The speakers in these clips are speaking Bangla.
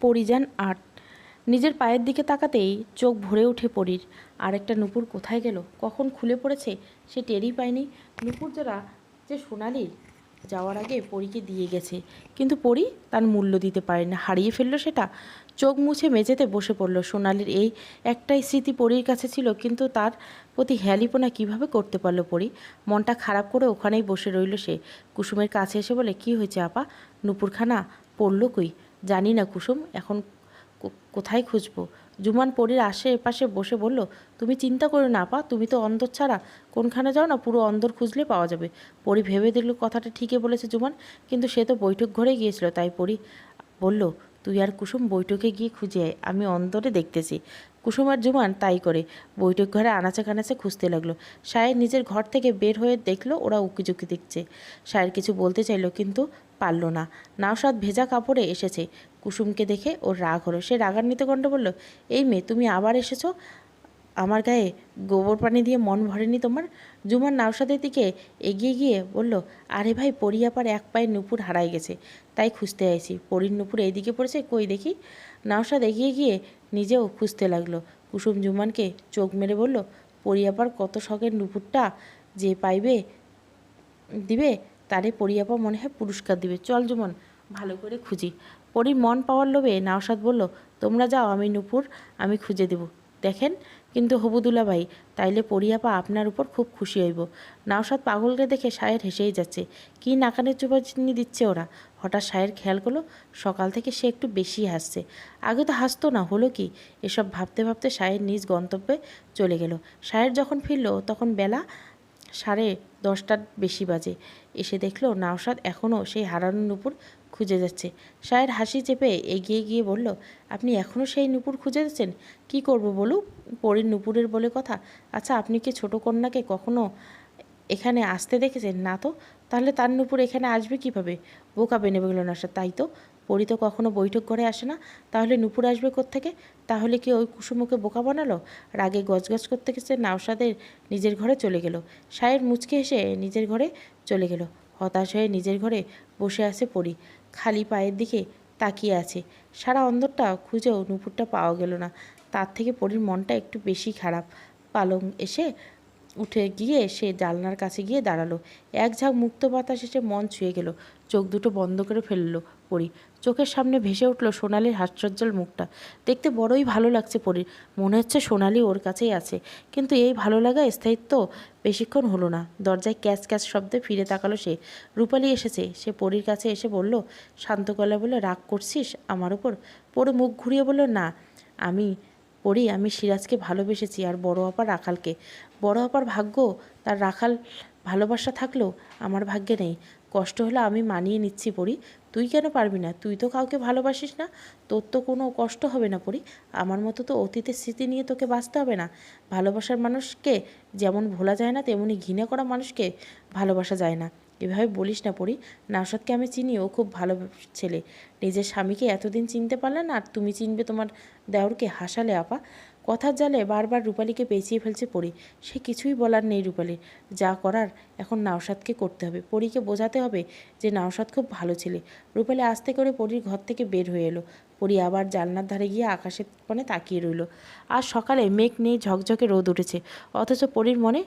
পরিযান আট নিজের পায়ের দিকে তাকাতেই চোখ ভরে ওঠে পরীর। আর একটা নুপুর কোথায় গেল? কখন খুলে পড়েছে? সে টেরই পায়নি। নুপুর জোড়া যে সোনালির, যাওয়ার আগে পরীকে দিয়ে গেছে। কিন্তু পরী তার মূল্য দিতে পারে না। হারিয়ে ফেলল সেটা? চোখ মুছে মেঝেতে বসে পড়ল। সোনালির এই একটাই স্মৃতি পরীর কাছে ছিল, কিন্তু তার প্রতি হেয়ালিপনা কীভাবে করতে পারল পরী? মনটা খারাপ করে ওখানেই বসে রইল সে। কুসুমের কাছে এসে বলে, কি হয়েছে আপা? নুপুরখানা পড়ল কই? জানি না কুসুম, এখন কোথায় খুঁজব? জুমান পরীর আশেপাশে বসে বলল, তুমি চিন্তা করো না পা তুমি তো অন্দর ছাড়া। কোনখানে যাও না, পুরো অন্দর খুঁজলে পাওয়া যাবে। পরি ভেবে দিল কথাটা ঠিকই বলেছে জুমান কিন্তু সে তো বৈঠক ঘরে গিয়েছিল, তাই পরি বলল, তুই আর কুসুম বৈঠকে গিয়ে খুঁজে আয়, আমি অন্দরে দেখতেছি। কুসুম আর জুমান তাই করে। বৈঠক ঘরে আনাচে কানাচে খুঁজতে লাগল। সায়ের নিজের ঘর থেকে বের হয়ে দেখল ওরা উকিঝুঁকি দেখছে সায়ের কিছু বলতে চাইলো কিন্তু পারল না। নাওসাদ ভেজা কাপড়ে এসেছে। কুসুমকে দেখে ওর রাগ হলো। সে রাগান্বিত গণ্ড বলল, এই মেয়ে, তুমি আবার এসেছ? আমার গায়ে গোবর পানি দিয়ে মন ভরেনি তোমার? জুমার নাওসাদের দিকে এগিয়ে গিয়ে বলল, আরে ভাই পরিয়াপার এক পায়ে নুপুর হারাই গেছে। তাই খুঁজতে আইছি। পরীর নুপুর এইদিকে পড়েছে, কই দেখি? নাওসাদ এগিয়ে গিয়ে নিজেও খুঁজতে লাগল। কুসুম জুমানকে চোখ মেরে বলল পরিয়াপার কত শখের নুপুরটা যে পাইবে, দিবে, তারে পরিয়াপা মনে হয় পুরস্কার দিবে। চল জুমন, ভালো করে খুঁজি। পরীর মন পাওয়ার লোভে নাওসাদ বলল, তোমরা যাও, আমি নুপুর, আমি খুঁজে দেব। দেখেন কিন্তু হবুদুল্লা ভাই, তাইলে পরিয়াপা আপনার উপর খুব খুশি হইব। নাওসাদ পাগলকে দেখে সায়ের হেসেই যাচ্ছে। কি নাকানের চুপাচিনি দিচ্ছে ওরা? হঠাৎ সায়ের খেয়াল করল, সকাল থেকে সে একটু বেশি হাসছে। আগে তো হাসতো না, হলো কি? এসব ভাবতে ভাবতে সায়ের নিজ গন্তব্যে চলে গেল। সায়ের যখন ফিরল, তখন বেলা সাড়ে দশটার বেশি বাজে। এসে দেখল নাওসাদ এখনও সেই হারানোর নুপুর খুঁজে যাচ্ছে। সায়ের হাসি চেপে এগিয়ে গিয়ে বলল, আপনি এখনও সেই নুপুর খুঁজে যাচ্ছেন কী করব বলু? পরীর নুপুরের বলে কথা। আচ্ছা আপনি কি ছোট কন্যাকে কখনো এখানে আসতে দেখেছেন? না তো। তাহলে তার নুপুর এখানে আসবে কীভাবে? বোকা বেনে গেল না তাই তো। পরি তো কখনো বৈঠক ঘরে আসে না। তাহলে নুপুর আসবে থেকে তাহলে কি ওই কুসুমকে বোকা বানালো? রাগে গজগজ করতে গেছে নাওসাদের নিজের ঘরে চলে গেল। সায়ের মুচকে এসে নিজের ঘরে চলে গেল। হতাশ হয়ে নিজের ঘরে বসে আছে পড়ি খালি পায়ের দিকে তাকিয়ে আছে। সারা অন্দরটা খুঁজেও নুপুরটা পাওয়া গেল না। তার থেকে পরির মনটা একটু বেশি খারাপ। পালং এসে উঠে গিয়ে সে জানলার কাছে গিয়ে দাঁড়াল। এক ঝাঁক মুক্ত বাতাস এসে মন ছুঁয়ে গেল। চোখ দুটো বন্ধ করে ফেলল পরি। চোখের সামনে ভেসে উঠল সোনালির হাস্যজ্জ্বল মুখটা। দেখতে বড়ই ভালো লাগছে পরির। মনে হচ্ছে সোনালি ওর কাছেই আছে। কিন্তু এই ভালো লাগা স্থায়িত্ব বেশিক্ষণ হলো না। দরজায় ক্যাচ ক্যাচ শব্দে ফিরে তাকালো সে। রূপালি এসেছে। সে পরির কাছে এসে বলল, শান্ত গলায় বলে রাগ করছিস আমার ওপর পরে মুখ ঘুরিয়ে বলল, না, আমি পড়ি আমি সিরাজকে ভালোবেসেছি আর বড় আপার রাখালকে। বড় আপার ভাগ্য, তার রাখাল ভালোবাসা থাকলেও আমার ভাগ্যে নেই। কষ্ট হলে আমি মানিয়ে নিচ্ছি পড়ি তুই কেন পারবি না? তুই তো কাউকে ভালোবাসিস না। তোর তো কোনো কষ্ট হবে না পড়ি আমার মতো তো অতীতের স্মৃতি নিয়ে তোকে বাঁচতে হবে না। ভালোবাসার মানুষকে যেমন ভোলা যায় না, তেমনি ঘৃণা করা মানুষকে ভালোবাসা যায় না। এভাবে বলিস না পড়ি নাওসাদকে আমি চিনি, ও খুব ভালো ছেলে। নিজের স্বামীকে এতদিন চিনতে পারলে না, আর তুমি চিনবে তোমার দেওরকে। হাসালে, আপা। কথার জালে বারবার রূপালীকে পেঁচিয়ে ফেলছে পড়ি সে কিছুই বলার নেই রূপালীর যা করার এখন নাওসাদকে করতে হবে। পরীকে বোঝাতে হবে যে নাওসাদ খুব ভালো ছেলে। রূপালী আস্তে করে পরীর ঘর থেকে বের হয়ে এলো। পরি আবার জানলার ধারে গিয়ে আকাশের পানে তাকিয়ে রইল। আর সকালে মেঘ নেই, ঝকঝকে রোদ উঠেছে। অথচ পরীর মনে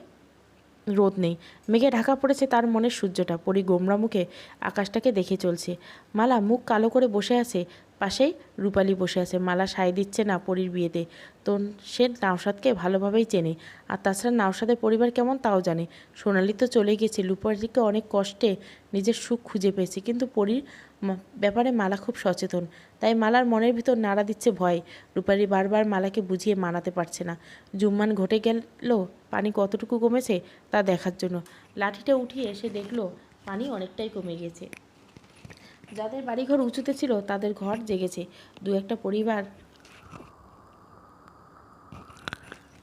রোদ নেই। মেঘে ঢাকা পড়েছে তার মনের সূর্যটা। পরি গোমরা মুখে আকাশটাকে দেখে চলছে। মালা মুখ কালো করে বসে আছে। পাশেই রূপালী বসে আছে। মালা সায় দিচ্ছে না পরির বিয়েতে। তো সে নাওসাদকে ভালোভাবেই চেনে। আর তাছাড়া নাওসাদের পরিবার কেমন তাও জানে। সোনালি তো চলে গেছে। রূপালীকে অনেক কষ্টে নিজের সুখ খুঁজে পেয়েছে। কিন্তু পরির ব্যাপারে মালা খুব সচেতন। তাই মালার মনের ভিতর নাড়া দিচ্ছে ভয়। রূপালী বারবার মালাকে বুঝিয়ে মানাতে পারছে না। জুম্মান ঘটে গেল পানি কতটুকু কমেছে তা দেখার জন্য। লাঠিটা উঠিয়ে এসে দেখল পানি অনেকটাই কমে গেছে। যাদের বাড়িঘর উঁচুতে ছিল তাদের ঘর জেগেছে। দু একটা পরিবার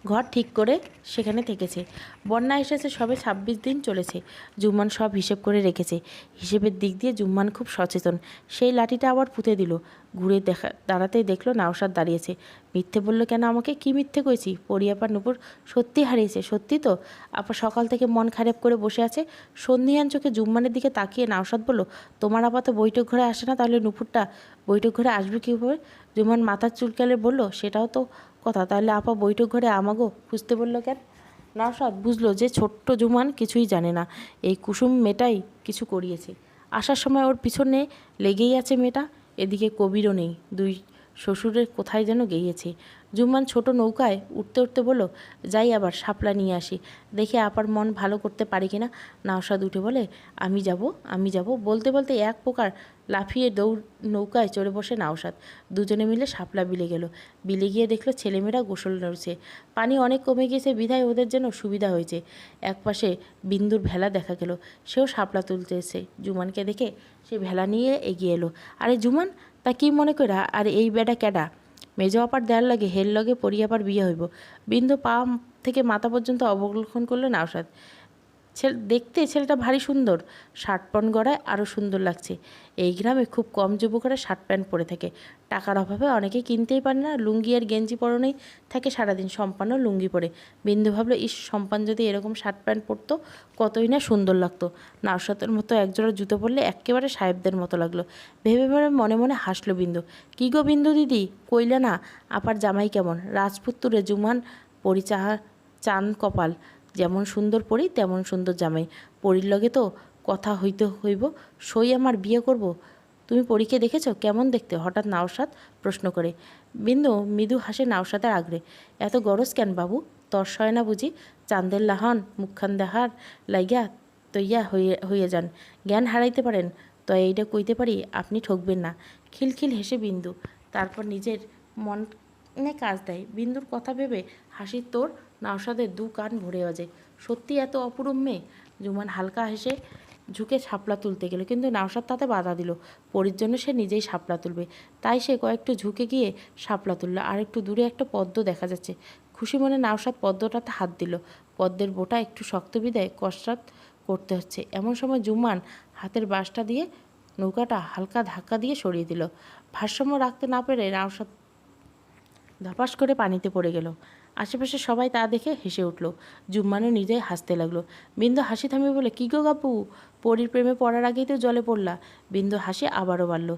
ঘর ঠিক করে সেখানে থেকেছে। বন্যা এসেছে সবে ছাব্বিশ দিন চলেছে। জুম্মান সব হিসেব করে রেখেছে। হিসেবের দিক দিয়ে জুম্মান খুব সচেতন। সেই লাঠিটা আবার পুঁতে দিল। ঘুরে দেখা দাঁড়াতেই দেখল নাওসাদ দাঁড়িয়েছে। মিথ্যে বলল, কেন আমাকে? কি মিথ্যে কইছি? পরিয়াপার নুপুর সত্যি হারিয়েছে, সত্যি তো? আপা সকাল থেকে মন খারাপ করে বসে আছে। সন্ধিহান চোখে জুম্মানের দিকে তাকিয়ে নাওসাদ বলল, তোমার আপাত বৈঠক ঘরে আসে না তাহলে নুপুরটা? বৈঠক ঘরে আসবে কীভাবে? জুম্মান মাথার চুলকালে বলল, সেটাও তো কথা, তাহলে আপা বৈঠক ঘরে আমাগো খুঁজতে বলল কেন? নাওসাদ বুঝলো যে ছোট্ট জুমান কিছুই জানে না, এই কুসুম মেটাই কিছু করিয়েছে। আসার সময় ওর পিছনে লেগেই আছে মেয়েটা, এদিকে কবিরও নেই, দুই শ্বশুরের কোথায় যেন গেইয়েছে। জুম্মান ছোট নৌকায় উঠতে উঠতে বলল, যাই আবার, শাপলা নিয়ে আসি। দেখে আপার মন ভালো করতে পারি কিনা। নাওসাদ উঠে বলে, আমি যাব আমি যাব। বলতে বলতে এক প্রকার লাফিয়ে দৌড়, নৌকায় চড়ে বসে নাওসাদ দুজনে মিলে শাপলা বিলে গেল। বিলে গিয়ে দেখল ছেলেমেয়েরা গোসল নড়ছে। পানি অনেক কমে গিয়েছে, বিধায় ওদের জন্য সুবিধা হয়েছে। একপাশে বিন্দুর ভেলা দেখা গেল। সেও শাপলা তুলতে এসে জুমানকে দেখে সে ভেলা নিয়ে এগিয়ে এলো। আরে জুমান তা কি মনে করে আর এই বেডা ক্যাডা মেজ আপার দেয়ার লাগে, হের লগে পরিয়াপার বিয়ে হইব। বিন্দু পা থেকে মাথা পর্যন্ত অবলোকন করলেন নাওসাদ ছেলে, দেখতে ছেলেটা ভারী সুন্দর। শার্ট প্যান্ট গড়ায় আরও সুন্দর লাগছে। এই গ্রামে খুব কম যুবকরা শার্ট প্যান্ট পরে থাকে। টাকার অভাবে অনেকে কিনতেই পারে না, লুঙ্গি আর গেঞ্জি পরনেই থাকে, সারাদিন সম্পান্ন লুঙ্গি পরে। বিন্দু ভাবলো, ইস সম্পান যদি এরকম শার্ট প্যান্ট পরতো, কতই না সুন্দর লাগতো। নাওসাতের মতো একজোড়া জুতো পরলে একেবারে সাহেবদের মতো লাগল। ভেবে ভেবে মনে মনে হাসলো বিন্দু। কী গো বিন্দু দিদি, কইলা না, আপার জামাই কেমন? রাজপুত্তুরে জুমান পরিচাহা চান কপাল। যেমন সুন্দর পরি, তেমন সুন্দর জামাই। পরির লগে তো কথা হইতে হইব। সই আমার বিয়ে করব। তুমি পরীকে দেখেছ? কেমন দেখতে? হঠাৎ নাওসাদ প্রশ্ন করে। বিন্দু, মৃদু হাসে নাওসাদের আগ্রে এত গরজ কেন বাবু? তর্স হয় না বুঝি? চান্দের লাহন, মুখখান দেহার লাইগা তৈয়া হইয়ে, হইয়া যান। জ্ঞান হারাইতে পারেন? তো এইটা কইতে পারি, আপনি ঠকবেন না। খিলখিল হেসে বিন্দু। তারপর নিজের মনে কাজ দেয়। বিন্দুর কথা ভেবে হাসির তোর নাওসাদের দু কান ভরে বাজে। সত্যি এত অপরূপ মেয়ে? জুমান হালকা হেসে ঝুঁকে শাপলা তুলতে গেল, কিন্তু নাওসাদ তাতে বাধা দিল। পরির জন্য সে নিজেই শাপলা তুলবে। তাই সে কয়েকটু ঝুঁকে গিয়ে শাপলা তুললো। আর একটু দূরে একটা পদ্ম দেখা যাচ্ছে। খুশি মনে নাওসাদ পদ্মটাতে হাত দিল। পদ্মের বোটা একটু শক্ত বিদায় কসরত করতে হচ্ছে। এমন সময় জুমান হাতের বাঁশটা দিয়ে নৌকাটা হালকা ধাক্কা দিয়ে সরিয়ে দিল। ভারসাম্য রাখতে না পেরে নাওসাদ ধপাস করে পানিতে পড়ে গেল। আশেপাশে সবাই তা দেখে হেসে উঠল। জুম্মানও নিজেই হাসতে লাগল। বিন্দু হাসি থামিয়ে বলে কী গো গাপু? পরির প্রেমে পড়ার আগেই তো জলে পড়লা। বিন্দু হাসি আবারও বাড়ল।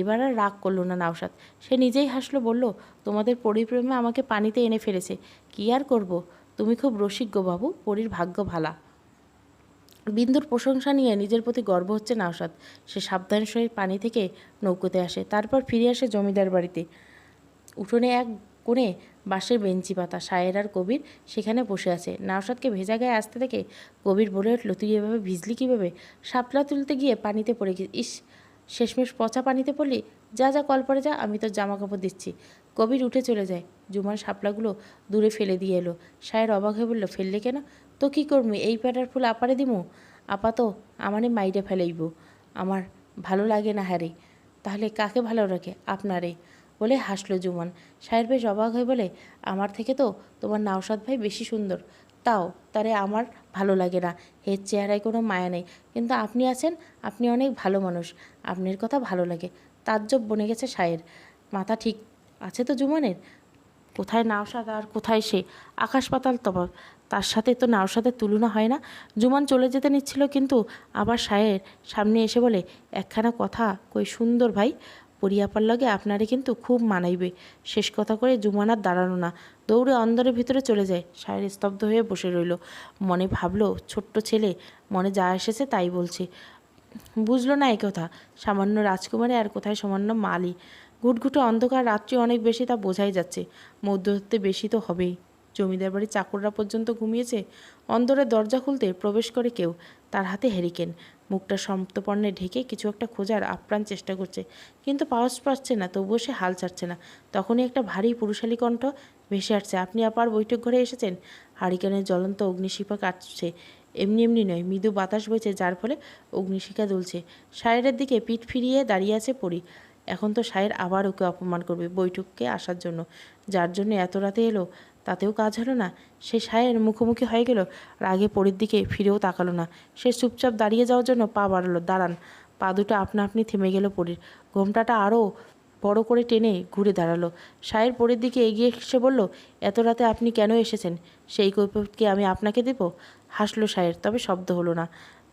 এবার আর রাগ করল না নাওসাদ সে নিজেই হাসলো, বলল, তোমাদের পরির প্রেমে আমাকে পানিতে এনে ফেলেছে। কী আর করব? তুমি খুব রসিজ্ঞ বাবু, পরির ভাগ্য ভালা। বিন্দুর প্রশংসা নিয়ে নিজের প্রতি গর্ব হচ্ছে নাওসাদ সে সাবধান সহিত পানি থেকে নৌকোতে আসে, তারপর ফিরে আসে জমিদার বাড়িতে। উঠোনে এক কোণে বাঁশের বেঞ্চি পাতা সায়ের আর কবির সেখানে বসে আছে। নাওসাদকে ভেজা গায়ে আসতে দেখে কবির বলে উঠল, তুই এভাবে ভিজলি কীভাবে? শাপলা তুলতে গিয়ে পানিতে পড়ে গিয়ে ইস, শেষমেশ পচা পানিতে পড়লি? যা যা কল পরে যা, আমি তোর জামা কাপড় দিচ্ছি। কবির উঠে চলে যায়। জুমার শাপলাগুলো দূরে ফেলে দিয়ে এলো। সায়ের অবাক হয়ে বলল, ফেললে কেন? তো কী করবি এই প্যাটার ফুল আপারে দিমু? আপাত আমারে মাইরে ফেলাইব। আমার ভালো লাগে না হ্যারে। তাহলে কাকে ভালো রাখে? আপনারে। বলে হাসলো জুমান। সাহের বেশ অবাক হয়ে বলে, আমার থেকে তো তোমার নাওসাদ ভাই বেশি সুন্দর। তাও তারে আমার ভালো লাগে না। হের চেহারায় কোনো মায়া নেই। কিন্তু আপনি আছেন, আপনি অনেক ভালো মানুষ। আপনার কথা ভালো লাগে। তাজ্জব বনে গেছে সায়ের মাথা ঠিক আছে তো জুমানের? কোথায় নাওসাদ আর কোথায় সে? আকাশ পাতাল তফাৎ তার সাথে তো নাওসাদের তুলনা হয় না। জুমান চলে যেতে নিচ্ছিল কিন্তু আবার সায়ের সামনে এসে বলে, একখানা কথা কই সুন্দর ভাই। পরিয়াপার লগে আপনারে কিন্তু খুব মানাইবে। শেষ কথা করে জুমানার দাঁড়ানো না। দৌড়ে অন্দরের ভিতরে চলে যায়। সায়ের স্তব্ধ হয়ে বসে রইল। মনে ভাবলো, ছোট্ট ছেলে, মনে যা এসেছে তাই বলছে। বুঝলো না কথা। সামান্য রাজকুমারী আর কোথায় সামান্য মালি। ঘুটঘুটে অন্ধকার রাত্রি অনেক বেশি তা বোঝাই যাচ্ছে। মধ্যত্বে বেশি তো হবেই। জমিদার বাড়ির চাকররা পর্যন্ত ঘুমিয়েছে। অন্দরের দরজা খুলতে প্রবেশ করে কেউ। তার হাতে হেরিকেন। মুখটা সপ্তপর্ণে ঢেকে কিছু একটা খোঁজার আপ্রাণ চেষ্টা করছে। কিন্তু পাওয়াজ পাচ্ছে না, তবুও সে হাল ছাড়ছে না। তখনই একটা ভারী পুরুষালী কণ্ঠ ভেসে আসছে, আপনি আবার বৈঠক ঘরে এসেছেন? হারিকেনের জ্বলন্ত অগ্নিশিপা কাটছে এমনি এমনি নয়, মৃদু বাতাস বইছে, যার ফলে অগ্নিশিখা দুলছে। সায়েরের দিকে পিঠ ফিরিয়ে দাঁড়িয়ে আছে পরি। এখন তো সায়ের আবার ওকে অপমান করবে বৈঠককে আসার জন্য। যার জন্য এত রাতে এলো? তাতেও কাজ হলো না। সে সায়ের মুখোমুখি হয়ে গেল রাগে পরের দিকে ফিরেও তাকালো না। সে চুপচাপ দাঁড়িয়ে যাওয়ার জন্য পা বাড়ালো, দাঁড়ান। পা দুটো আপনা আপনি থেমে গেল পরির। ঘোমটাটা আরও বড় করে টেনে ঘুরে দাঁড়াল। সায়ের পরের দিকে এগিয়ে এসে বলল, এত রাতে আপনি কেন এসেছেন? সেই কৈফত কি আমি আপনাকে দেব? হাসলো সায়ের, তবে শব্দ হলো না।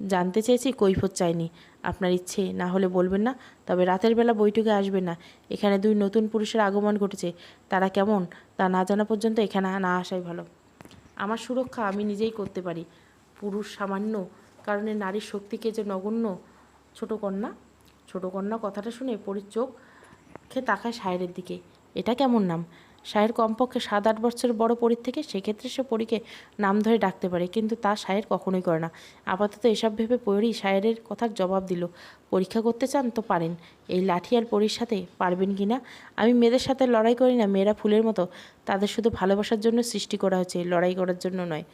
জানতে চেয়েছি, কৈফত চাইনি। আপনার ইচ্ছে, না হলে বলবেন না, তবে রাতের বেলা বৈঠকে আসবেন না। এখানে দুই নতুন পুরুষের আগমন ঘটেছে। তারা কেমন, তা না জানা পর্যন্ত এখানে না আসাই ভালো। আমার সুরক্ষা আমি নিজেই করতে পারি। পুরুষ সামান্য, কারণে নারীর শক্তিকে যে নগণ্য, ছোট কন্যা? ছোট কন্যা কথাটা শুনে পরির চোখ খেয়ে তাকায় সায়েরের দিকে। এটা কেমন নাম? সায়ের কমপক্ষে সাত আট বছরের বড় পরীর থেকে সেক্ষেত্রে সে পরীকে নাম ধরে ডাকতে পারে, কিন্তু তা সায়ের কখনোই করে না। আপাতত এসব ভেবে পরী সায়েরের কথার জবাব দিল, পরীক্ষা করতে চান তো পারেন, এই লাঠি আর পরীর সাথে পারবেন কি না? আমি মেয়েদের সাথে লড়াই করি না, মেয়েরা ফুলের মতো, তাদের শুধু ভালোবাসার জন্য সৃষ্টি করা হয়েছে লড়াই করার জন্য নয়।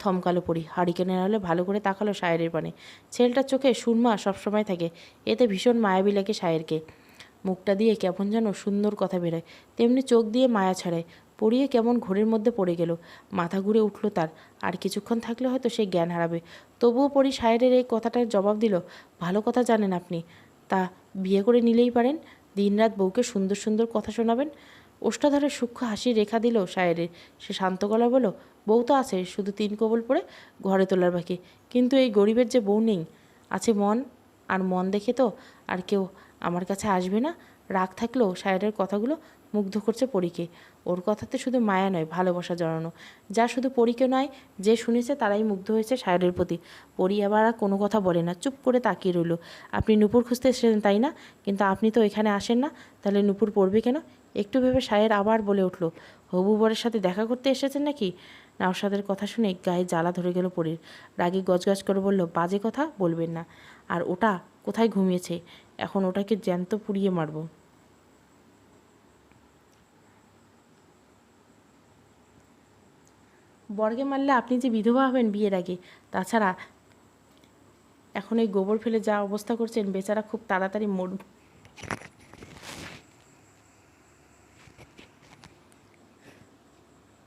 থমকালো পড়ি হারিকেনের হলে ভালো করে তাকালো সায়েরের পানে। ছেলেটার চোখে সুরমা সবসময় থাকে, এতে ভীষণ মায়াবী লাগে সায়েরকে মুখটা দিয়ে কেমন যেন সুন্দর কথা বেরোয়। তেমনি চোখ দিয়ে মায়া ছাড়ায়। পড়িয়ে কেমন ঘোরের মধ্যে পড়ে গেল। মাথা ঘুরে উঠল তার। আর কিছুক্ষণ থাকলে হয়তো সে জ্ঞান হারাবে। তবুও পড়ি সায়েরের এই কথাটার জবাব দিল, ভালো কথা জানেন আপনি। তা বিয়ে করে নিলেই পারেন? দিনরাত বউকে সুন্দর সুন্দর কথা শোনাবেন? ওষ্ঠাধরে সূক্ষ্ম হাসি রেখা দিল সায়েরের সে শান্ত গলা বলো বউ তো আছে, শুধু তিন কবল পড়ে ঘরে তোলার বাকি। কিন্তু এই গরিবের যে বউ নেই, আছে মন, আর মন দেখে তো, আর কেউ আমার কাছে আসবে না। রাগ থাকলেও সায়েরের কথাগুলো মুগ্ধ করছে পরীকে। ওর কথাতে শুধু মায়া নয়, ভালোবাসা জড়ানো। যা শুধু পরীকে নয়, যে শুনেছে তারাই মুগ্ধ হয়েছে সায়েরের প্রতি। পরী আবার আর কোনো কথা বলে না, চুপ করে তাকিয়ে রইল। আপনি নুপুর খুঁজতে এসেছেন তাই না? কিন্তু আপনি তো এখানে আসেন না, তাহলে নুপুর পড়বে কেন? একটু ভেবে সায়ের আবার বলে উঠল, হবু বরের সাথে দেখা করতে এসেছেন নাকি? নাওসাদের কথা শুনে গায়ে জ্বালা ধরে গেল পরীর। রাগে গজগজ করে বলল, বাজে কথা বলবেন না। আর ওটা কোথায় ঘুমিয়েছে? এখন ওটাকে জ্যান্ত পুড়িয়ে মারব। বর্গে মারলে আপনি যে বিধবা হবেন বিয়ের আগে, তাছাড়া এখন এই গোবর ফেলে যা অবস্থা করছেন, বেচারা খুব তাড়াতাড়ি মর,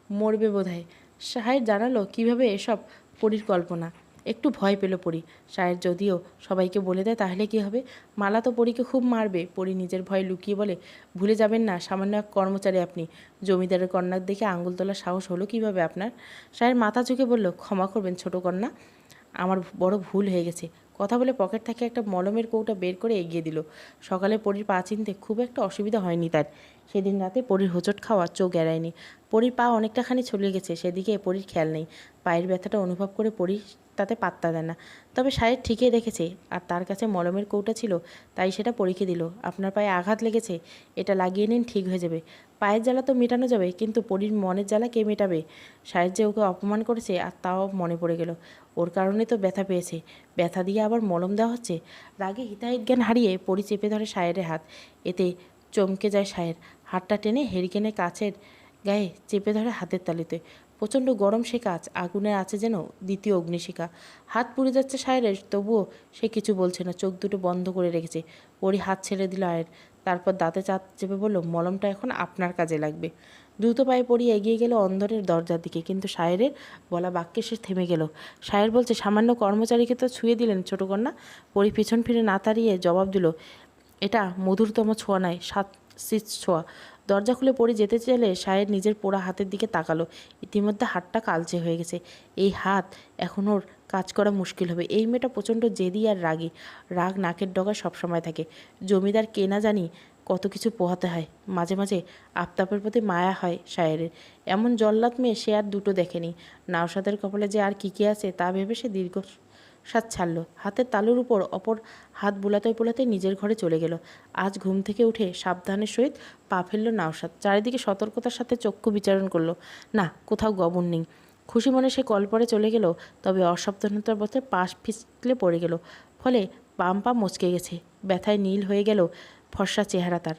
মরবে বোধহয়। সাহেব জানালো, কীভাবে এসব পরিকল্পনা? একটু ভয় পেল পরি। সায়ের যদিও সবাইকে বলে দেয়, তাহলে কি হবে? মালা তো পরীকে খুব মারবে। পরি নিজের ভয় লুকিয়ে বলে, ভুলে যাবেন না, সামান্য এক কর্মচারী আপনি। জমিদারের কন্যার দেখে আঙুল তোলার সাহস হলো কীভাবে আপনার? সায়ের মাথা চুকে বলল, ক্ষমা করবেন ছোট কন্যা, আমার বড় ভুল হয়ে গেছে। কথা বলে পকেট থেকে একটা মলমের কৌটা বের করে এগিয়ে দিল। সকালে পরির পা চিনতে খুব একটা অসুবিধা হয়নি তার। সেদিন রাতে পরির হোঁচট খাওয়া চোখ এড়ায়নি। পরির পা অনেকটাখানি ছড়িয়ে গেছে, সেদিকে পরির খেয়াল নেই। পায়ের ব্যথাটা অনুভব করে পরি তাতে পাত্তা দেয় না। তবে সাহেব ঠিকই রেখেছে আর তার কাছে মলমের কৌটা ছিল, তাই সেটা পরীক্ষে দিল। আপনার পায়ে আঘাত লেগেছে, এটা লাগিয়ে নিন, ঠিক হয়ে যাবে। পায়ের জ্বালা তো মেটানো যাবে, কিন্তু পরীর মনের জ্বালা কে মেটাবে? সাহেব যে ওকে অপমান করেছে, আর তাও মনে পড়ে গেল। ওর কারণে তো ব্যথা পেয়েছে। ব্যথা দিয়ে আবার মলম দেওয়া হচ্ছে। রাগে হিতাহিত জ্ঞান হারিয়ে পরি চেপে ধরে সায়েরের হাত। এতে চমকে যায় সায়ের। হাতটা টেনে হেরিকেনের কাছের গায়ে চেপে ধরে হাতের তালিতে। প্রচণ্ড গরম সে কাজ, আগুনে আছে যেন দ্বিতীয় অগ্নিশিখা। হাত পুড়ে যাচ্ছে সায়েরের, তবুও সে কিছু বলছে না। চোখ দুটো বন্ধ করে রেখেছে। ওরই হাত ছেড়ে দিল আয়ের। তারপর দাঁতে চাপ চেপে বলল, মলমটা এখন আপনার কাজে লাগবে। দ্রুত পায়ে পড়িয়ে এগিয়ে গেল অন্ধরের দরজার দিকে, কিন্তু সায়েরের বলা বাক্যে সে থেমে গেল। সায়ের বলছে, সামান্য কর্মচারীকে তো ছুঁয়ে দিলেন ছোট কন্যা? পরি পিছন ফিরে না তাড়িয়ে জবাব দিল, এটা মধুরতম ছোঁয়া নয়, সাত সিট ছোঁয়া। দরজা খুলে পড়ে যেতে চাইলে সায়ের নিজের পোড়া হাতের দিকে তাকালো। ইতিমধ্যে হাতটা কালচে হয়ে গেছে। এই হাত, এখন ওর কাজ করা মুশকিল হবে। এই মেয়েটা প্রচণ্ড জেদি আর রাগী। রাগ নাকের ডগা সবসময় থাকে। জমিদার কে না জানি কত কিছু পোহাতে হয়। মাঝে মাঝে আফতাবের প্রতি মায়া হয় শায়েরের। এমন জল্লাদ মেয়ে সে আর দুটো দেখেনি। নাওসাদের কপালে যে আর কী কী আছে তা ভেবে সে দীর্ঘ সাত ছাড়ল। হাতের তালুর উপর অপর হাত বুলাতে বুলাতে নিজের ঘরে চলে গেল। আজ ঘুম থেকে উঠে সাবধানের সহিত পা ফেলল নাওসাদ চারিদিকে সতর্কতার সাথে চক্ষু বিচারণ করল। না, কোথাও গবন নেই। খুশি মনে সে কলপরে চলে গেল, তবে অসাবধানতার পথে পাশ ফিসলে পড়ে গেল। ফলে বাম পা মচকে গেছে। ব্যথায় নীল হয়ে গেল ফর্সা চেহারা তার।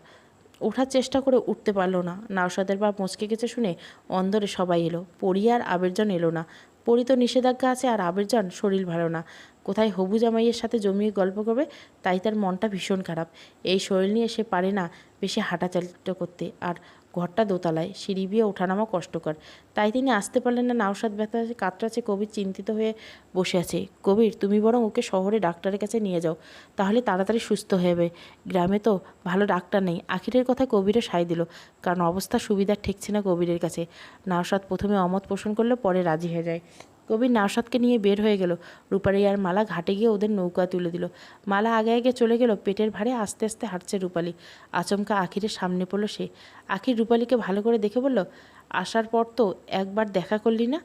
ওঠার চেষ্টা করে উঠতে পারল না। নাওসাদের বাপ মুচকে গেছে শুনে অন্দরে সবাই এলো। পরি আর আবেরজন এলো না। পরি তো নিষেধাজ্ঞা আছে আর আবেরজন শরীর ভালো না। কোথায় হবু জামাইয়ের সাথে জমিয়ে গল্প করবে? তাই তার মনটা ভীষণ খারাপ। এই শরীর নিয়ে সে পারে না বেশি হাঁটাচালিত করতে। আর ঘরটা দোতলায়, সিঁড়ি বিয়ে ওঠানামা কষ্টকর। তাই তিনি আসতে পারলেন না নাওসাদ ব্যথা কাতরাছে কবির চিন্তিত হয়ে বসে আছে। কবির, তুমি বরং ওকে শহরে ডাক্তারের কাছে নিয়ে যাও, তাহলে তাড়াতাড়ি সুস্থ হয়ে যাবে। গ্রামে তো ভালো ডাক্তার নেই, আখিরের কথা কবিরে সাই দিল, কারণ অবস্থা সুবিধা ঠেকছে না কবিরের কাছে। নাওসাদ প্রথমে অমত পোষণ করলে পরে রাজি হয়ে যায়। কবির নাওসাদকে নিয়ে বের হয়ে গেল। রূপালী আর মালা ঘাটে গিয়ে ওদের নৌকা তুলে দিল। মালা আগে আগে চলে গেল, পেটের ভারে আস্তে আস্তে হাঁটছে রূপালী। আচমকা আখিরের সামনে পড়ল সে। আখির রূপালীকে ভালো করে দেখে বলল, আসার পর তো একবার দেখা করলি না?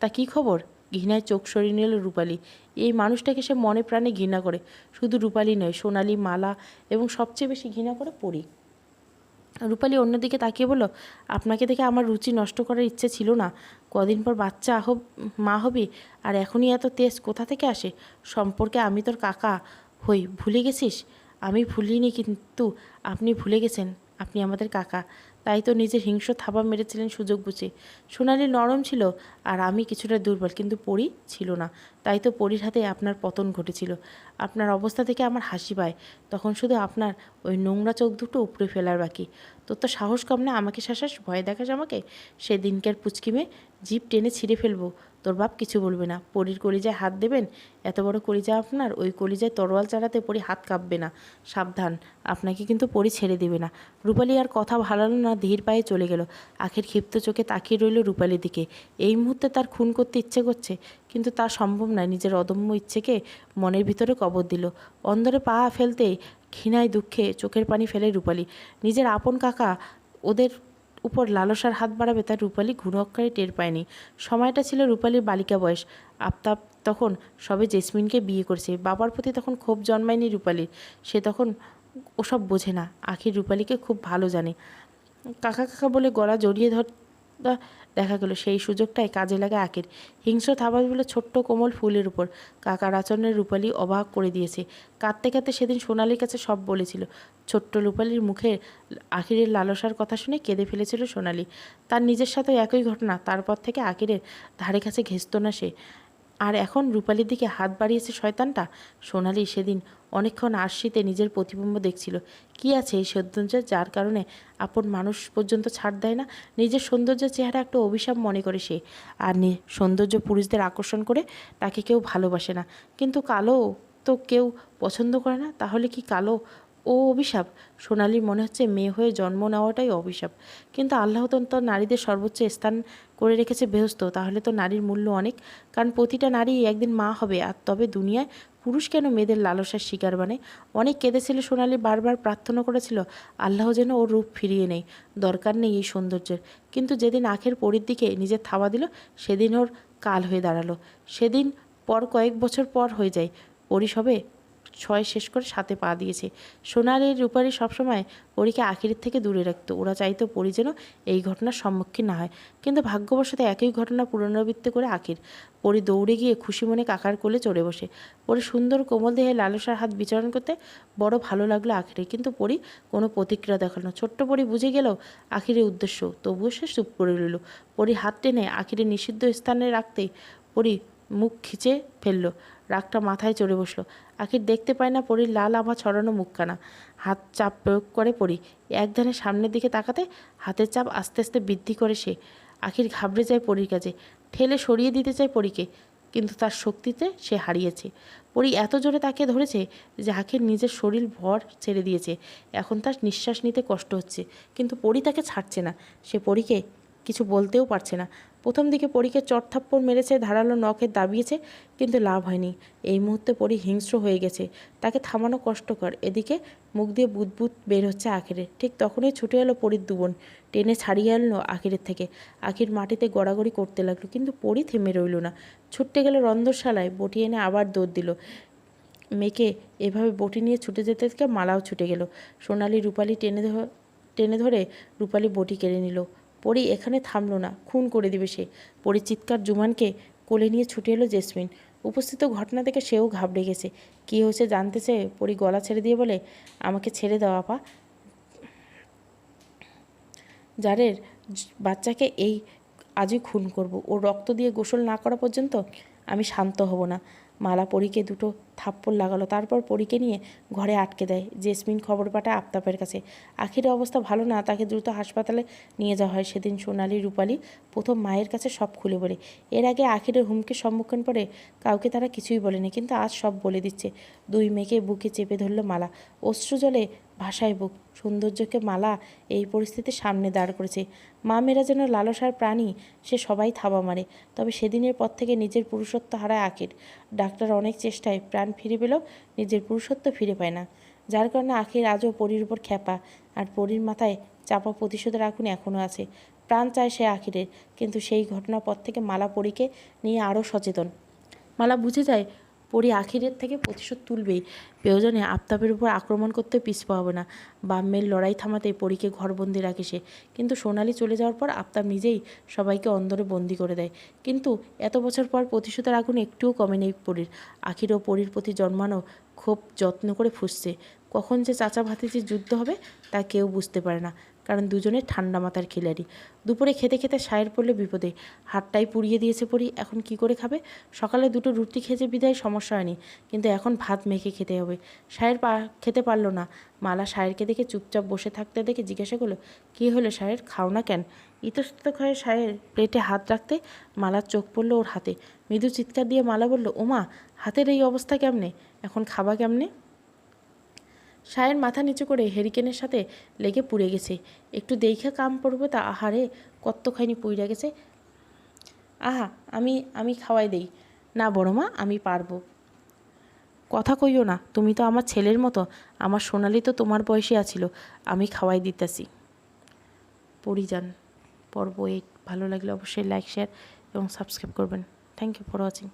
তা কি খবর? ঘৃণায় চোখ সরিয়ে নিল রূপালী। এই মানুষটাকে সে মনে প্রাণে ঘৃণা করে। শুধু রূপালী নয়, সোনালি, মালা এবং সবচেয়ে বেশি ঘৃণা করে পড়ি রূপালী অন্যদিকে তাকিয়ে বলল, আপনাকে দেখে আমার রুচি নষ্ট করার ইচ্ছে ছিল না। কদিন পর বাচ্চা আহ, মা হবি, আর এখনই এত তেজ কোথা থেকে আসে? সম্পর্কে আমি তোর কাকা হই, ভুলে গেছিস? আমি ভুলিনি কিন্তু আপনি ভুলে গেছেন, আপনি আমাদের কাকা। তাই তো নিজের হিংস্র থাবা মেরেছিলেন সুযোগ বুঝে। সোনালি নরম ছিল আর আমি কিছুটা দুর্বল, কিন্তু পরি ছিল না। তাই তো পরির হাতে আপনার পতন ঘটেছিল। আপনার অবস্থা থেকে আমার হাসি পায়। তখন শুধু আপনার ওই নোংরা চোখ দুটো উপড়ে ফেলার বাকি। তোর তো সাহস কম না আমাকে শাসাস? ভয় দেখাস আমাকে? সেদিনকার পুচকিমে জিপ টেনে ছিঁড়ে ফেলব। তোর বাপ কিছু বলবে না। পরির কলিজায় হাত দেবেন? এত বড় কলিজা আপনার? ওই কলিজায় তরোয়াল চালাতে পরি হাত কাঁপবে না। সাবধান, আপনাকে কিন্তু পরি ছেড়ে দেবে না। রূপালি আর কথা ভালালো না, ধীর পায়ে চলে গেল। আখের ক্ষিপ্ত চোখে তাকিয়ে রইল রূপালির দিকে। এই মুহূর্তে তার খুন করতে ইচ্ছে করছে, কিন্তু তা সম্ভব নয়। নিজের অদম্য ইচ্ছেকে মনের ভিতরে কবর দিল। অন্দরে পা ফেলতে ঘৃণায় দুঃখে চোখের পানি ফেলে রূপালি। নিজের আপন কাকা, ওদের উপর লালসার হাত বাড়াবে তার রূপালি ঘুণক্কারে টের পায়নি। সময়টা ছিল রূপালির বালিকা বয়স। আফতাব তখন সবে জেসমিনকে বিয়ে করছে। বাবার প্রতি তখন ক্ষোভ জন্মায়নি রূপালির। সে তখন ওসব বোঝে না। আখির রূপালিকে খুব ভালো জানে। কাকা কাকা বলে গলা জড়িয়ে ধর দেখা গেল সেই সুযোগটাই কাজে লাগে আখের হিংস্র থাবাগুলো ছোট্ট কোমল ফুলের উপর। কাকার আচরণের রূপালী অবাক করে দিয়েছে। কাঁদতে কাঁদতে সেদিন সোনালির কাছে সব বলেছিল। ছোট্ট রূপালির মুখে আখিরের লালসার কথা শুনে কেঁদে ফেলেছিল সোনালি। তার নিজের সাথে একই ঘটনা, তারপর থেকে আখিরের ধারে কাছে ঘেঁচত না সে। আর এখন রূপালির দিকে হাত বাড়িয়েছে শয়তানটা? সোনালি সেদিন অনেকক্ষণ আরশিতে নিজের প্রতিবিম্ব দেখছিল। কি আছে এই সৌন্দর্যের যার কারণে আপন মানুষ পর্যন্ত ছাড় দেয় না? নিজের সৌন্দর্যের চেহারা একটা অভিশাপ মনে করে সে। আর সৌন্দর্য পুরুষদের আকর্ষণ করে তাকে কেউ ভালোবাসে না। কিন্তু কালো তো কেউ পছন্দ করে না। তাহলে কি কালো ও অভিশাপ। সোনালির মনে হচ্ছে মেয়ে হয়ে জন্ম নেওয়াটাই অভিশাপ। কিন্তু আল্লাহ তো নারীদের সর্বোচ্চ স্থান করে রেখেছে বেহস্ত তাহলে তো নারীর মূল্য অনেক। কারণ প্রতিটা নারী একদিন মা হবে। আর তবে দুনিয়ায় পুরুষ কেন মেয়েদের লালসার শিকার বানে অনেক কেঁদেছিল সোনালি, বারবার প্রার্থনা করেছিল, আল্লাহ যেন ওর রূপ ফিরিয়ে নেই দরকার নেই এই সৌন্দর্যের। কিন্তু যেদিন আখের পরির দিকে নিজের থাবা দিল, সেদিন ওর কাল হয়ে দাঁড়াল। সেদিন পর কয়েক বছর পর হয়ে যায়। পরিসবে ছয় শেষ করে সাথে পা দিয়েছে। সোনালি রূপারি সবসময় পরীকে আখিরের থেকে দূরে রাখতো। ওরা চাইতো পরী যেন এই ঘটনার সম্মুখীন না হয়। কিন্তু ভাগ্যবশত একই ঘটনা পুনরাবৃত্তি করে আখির। পরি দৌড়ে গিয়ে খুশি মনে কাকার কোলে চড়ে বসে। পরি সুন্দর কোমল দেহে লালসার হাত বিচরণ করতে বড় ভালো লাগল আখিরে। কিন্তু পরি কোনো প্রতিক্রিয়া দেখাল ছোট্ট পরী বুঝে গেল আখিরের উদ্দেশ্য। তবুও সে চুপ করে রইল। পরি হাত টেনে আখিরে নিষিদ্ধ স্থানে রাখতেই পরী মুখ খিচে ফেলল। রাগটা মাথায় চড়ে বসল। আখির দেখতে পায় না পরীর লাল আভা ছড়ানো মুখখানা। হাত চাপ প্রয়োগ করে পড়ি এক ধানে সামনের দিকে তাকাতে হাতের চাপ আস্তে আস্তে বৃদ্ধি করে সে। আখির ঘাবড়ে যায় পরীর কাছে, ঠেলে সরিয়ে দিতে চায় পরীকে, কিন্তু তার শক্তিতে সে হারিয়েছে। পরি এত জোরে তাকে ধরেছে যে আখির নিজের শরীর ভর ছেড়ে দিয়েছে। এখন তার নিঃশ্বাস নিতে কষ্ট হচ্ছে, কিন্তু পরি তাকে ছাড়ছে না। সে পরীকে কিছু বলতেও পারছে না। প্রথম দিকে পরীকে চটথাপ্পড় মেরেছে, ধারালো নখে দাবিয়েছে, কিন্তু লাভ হয়নি। এই মুহূর্তে পরি হিংস্র হয়ে গেছে। তাকে থামানো কষ্টকর। এদিকে মুখ দিয়ে বুদবুদ বের হচ্ছে আখিরে। ঠিক তখনই ছুটে এলো পরীর দুবন টেনে ছাড়িয়ে আনলো আখিরের থেকে। আখির মাটিতে গড়াগড়ি করতে লাগল, কিন্তু পরি থেমে রইল না। ছুটতে গেল রন্ধরশালায় বটি এনে আবার দৌড় দিল। মেয়েকে এভাবে বটি নিয়ে ছুটে যেতে থেকে মালাও ছুটে গেল। সোনালি রূপালি টেনে টেনে ধরে রূপালি বটি কেড়ে নিল। পরি এখানে থামলো না। খুন করে দিবে সে। পরি চিৎকার জুমানকে কোলে নিয়ে ছুটে এলো জেসমিন। উপস্থিত ঘটনা থেকে সেও ঘাবড়ে গেছে। কী হয়েছে জানতে চেয়ে পরি গলা ছেড়ে দিয়ে বলে, আমাকে ছেড়ে দাও আপা। যারের বাচ্চাকে এই আজই খুন করব। ও রক্ত দিয়ে গোসল না করা পর্যন্ত আমি শান্ত হব না। মালা পরীকে দুটো থাপ্পড় লাগালো, তারপর পরীকে নিয়ে ঘরে আটকে দেয়। জেসমিন খবর পাঠায় আফতাবের কাছে। আখিরের অবস্থা ভালো না, তাকে দ্রুত হাসপাতালে নিয়ে যাওয়া হয়। সেদিন সোনালি, রূপালী প্রথম মায়ের কাছে সব খুলে বলে। এর আগে আখিরের হুমকির সম্মুখীন পড়ে কাউকে তারা কিছুই বলেনি, কিন্তু আজ সব বলে দিচ্ছে। দুই মেয়েকে বুকে চেপে ধরলো মালা। অশ্রু জলে ভাষায় বুক। সৌন্দর্যকে মালা এই পরিস্থিতির সামনে দাঁড় করেছে। মা মেয়েরা যেন লালসার প্রাণী, সে সবাই থাবা মারে। তবে সেদিনের পর থেকে নিজের পুরুষত্ব হারায় আখির। ডাক্তার অনেক চেষ্টায় প্রাণ ফিরে পেলেও নিজের পুরুষত্ব ফিরে পায় না। যার কারণে আখির আজও পরির উপর খ্যাপা। আর পরির মাথায় চাপা প্রতিশোধের আগুন এখনও আছে। প্রাণ চায় সে আখিরের। কিন্তু সেই ঘটনার পর থেকে মালা পরীকে নিয়ে আরও সচেতন। মালা বুঝে যায় পরি আখিরের থেকে প্রতিশোধ তুলবেই। প্রয়োজনে আফতাবের উপর আক্রমণ করতে পিছ পাবে না। বাম্যের লড়াই থামাতে পরীকে ঘরবন্দি রাখে সে। কিন্তু সোনালি চলে যাওয়ার পর আফতাব নিজেই সবাইকে অন্দরে বন্দি করে দেয়। কিন্তু এত বছর পর প্রতিশোধের আগুন একটুও কমে নেই পরীর। আখির ও পরীর প্রতি জন্মানো খুব যত্ন করে ফুসছে। কখন যে চাচা ভাতিজির যুদ্ধ হবে তা কেউ বুঝতে পারে না। কারণ দুজনে ঠান্ডা মাথার খিলাড়ি। দুপুরে খেতে খেতে সায়ের পড়লে বিপদে। হাতটাই পুড়িয়ে দিয়েছে পরি, এখন কি করে খাবে? সকালে দুটো রুটি খেতে বিদায়, সমস্যা হয়নি। কিন্তু এখন ভাত মেখে খেতে হবে। সায়ের পা, খেতে পারল না। মালা সায়েরকে দেখে চুপচাপ বসে থাকতে দেখে জিজ্ঞাসা করল, কী হলো সায়ের? খাও না কেন? ইতস্তত হয়ে সায়ের প্লেটে হাত রাখতে মালার চোখ পড়ল ওর হাতে। মৃদু চিৎকার দিয়ে মালা বলল, ওমা, হাতের এই অবস্থা কেমনে? এখন খাবা কেমনে? সায়ের মাথা নিচু করে হেরিকেনের সাথে লেগে পুড়ে গেছে। একটু দেখে কাম পড়বে তা আহারে কত্তখানি পুইরা গেছে। আহা, আমি আমি খাওয়াই দেই। না বড় মা, আমি পারব। কথা কইও না, তুমি তো আমার ছেলের মতো, আমার সোনালি তো তোমার বয়সে আছিল, আমি খাওয়াই দিতেছি। পরিযান, পর্ব এইট ভালো লাগলে অবশ্যই লাইক শেয়ার এবং সাবস্ক্রাইব করবেন। Thank you for watching